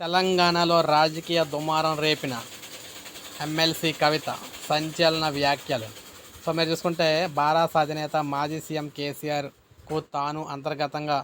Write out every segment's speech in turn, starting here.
తెలంగాణలో రాజకీయ దుమారం రేపిన ఎమ్మెల్సీ కవిత సంచలన వ్యాఖ్యలు. సో మీరు చూసుకుంటే బారాస అధినేత మాజీ సీఎం కేసీఆర్కు తాను అంతర్గతంగా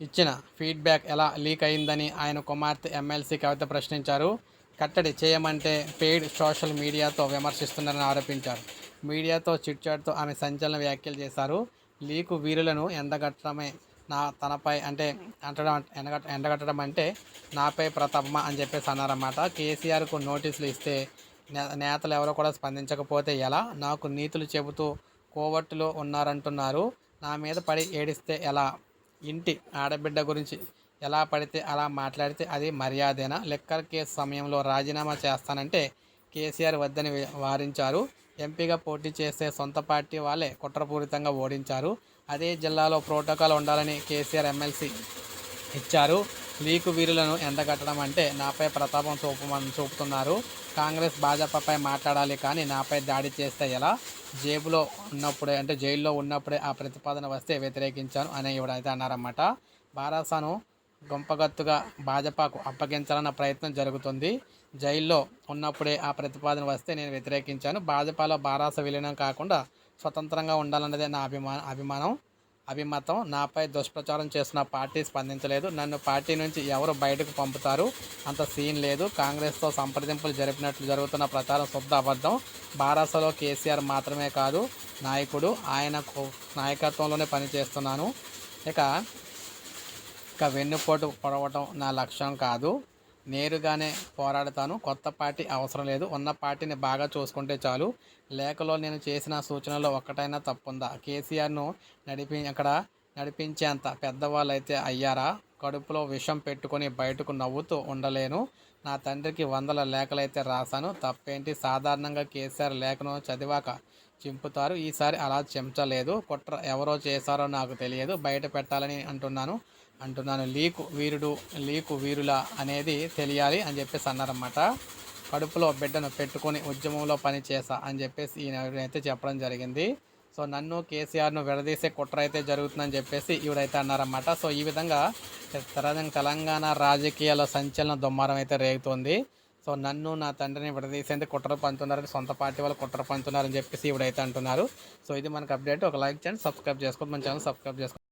ఇచ్చిన ఫీడ్బ్యాక్ ఎలా లీక్ అయిందని ఆయన కుమార్తె ఎమ్మెల్సీ కవిత ప్రశ్నించారు. కట్టడి చేయమంటే పెయిడ్ సోషల్ మీడియాతో విమర్శిస్తున్నారని ఆరోపించారు. మీడియాతో చిట్చాట్తో ఆమె సంచలన వ్యాఖ్యలు చేశారు. లీకు వీరులను ఎండగట్టడమే నా తనపై అంటే అంటడం ఎండగట్ట ఎండగట్టడం అంటే నాపై ప్రతాపమా అని చెప్పేసి అన్నారన్నమాట. కేసీఆర్కు నోటీసులు ఇస్తే నే- నేతలు ఎవరో కూడా స్పందించకపోతే ఎలా? నాకు నీతులు చెబుతూ కోవట్టులో ఉన్నారంటున్నారు. నా మీద పడి ఏడిస్తే ఎలా? ఇంటి ఆడబిడ్డ గురించి ఎలా పడితే అలా మాట్లాడితే అది మర్యాదేనా? లెక్కర్ కేసు సమయంలో రాజీనామా చేస్తానంటే కేసీఆర్ వద్దని వారించారు. ఎంపీగా పోటీ చేస్తే సొంత పార్టీ వాళ్ళే కుట్రపూరితంగా ఓడించారు. అదే జిల్లాలో ప్రోటోకాల్ ఉండాలని కేసీఆర్ ఎమ్మెల్సీ ఇచ్చారు. లీకు వీరులను ఎండగట్టడం అంటే నాపై ప్రతాపం చూపమని చూపుతున్నారు. కాంగ్రెస్ భాజపాపై మాట్లాడాలి కానీ నాపై దాడి చేస్తే ఎలా? జేబులో ఉన్నప్పుడే అంటే జైల్లో ఉన్నప్పుడే ఆ ప్రతిపాదన వస్తే వ్యతిరేకించాను అని ఇవిడైతే అన్నారన్నమాట. బారాసాను గొంపగత్తుగా భాజపాకు అప్పగించాలన్న ప్రయత్నం జరుగుతుంది. జైల్లో ఉన్నప్పుడే ఆ ప్రతిపాదన వస్తే నేను వ్యతిరేకించాను. భాజపాలో బారాస విలీనం కాకుండా స్వతంత్రంగా ఉండాలన్నదే నా అభిమాన అభిమానం అభిమతం. నాపై దుష్ప్రచారం చేస్తున్న పార్టీ స్పందించలేదు. నన్ను పార్టీ నుంచి ఎవరు బయటకు పంపుతారు? అంత సీన్ లేదు. కాంగ్రెస్తో సంప్రదింపులు జరిపినట్లు జరుగుతున్న ప్రచారం శుద్ధ అబద్ధం. బారాసలో కేసీఆర్ మాత్రమే కాదు నాయకుడు. ఆయన నాయకత్వంలోనే పనిచేస్తున్నాను. ఇక ఇక వెన్నుపోటు పొడవటం నా లక్ష్యం కాదు. నేరుగానే పోరాడతాను. కొత్త పార్టీ అవసరం లేదు. ఉన్న పార్టీని బాగా చూసుకుంటే చాలు. లేఖలో నేను చేసిన సూచనలో ఒక్కటైనా తప్పుందా? కేసీఆర్ను నడిపి అక్కడ నడిపించేంత పెద్దవాళ్ళు అయితే అయ్యారా? కడుపులో విషం పెట్టుకొని బయటకు నవ్వుతూ ఉండలేను. నా తండ్రికి వందల లేఖలైతే రాశాను. తప్పేంటి? సాధారణంగా కేసీఆర్ లేఖను చదివాక చింపుతారు. ఈసారి అలా చెంచలేదు. కుట్ర ఎవరో చేశారో నాకు తెలియదు. బయట పెట్టాలని అంటున్నాను. అంటున్నాను. లీకు వీరుడు లీకు వీరుల అనేది తెలియాలి అని చెప్పేసి అన్నారన్నమాట. కడుపులో బిడ్డను పెట్టుకొని ఉద్యమంలో పని చేసా అని చెప్పేసి ఈయనైతే చెప్పడం జరిగింది. సో నన్ను కేసీఆర్ను విడదీసే కుట్ర అయితే జరుగుతుందని చెప్పేసి ఈవిడైతే అన్నారన్నమాట. సో ఈ విధంగా తెలంగాణ తెలంగాణ రాజకీయాల సంచలన దుమ్మారం అయితే రేగుతోంది. సో నన్ను నా తండ్రిని విడదీసేందుకు కుట్ర పంచుతున్నారని సొంత పార్టీ వాళ్ళు కుట్ర పంచుతున్నారని చెప్పేసి ఇవిడైతే అంటున్నారు. సో ఇది మనకు అప్డేట్ ఒక లైక్ చేయండి సబ్స్క్రైబ్ చేసుకోండి. మన ఛానల్ సబ్స్క్రైబ్ చేసుకోండి.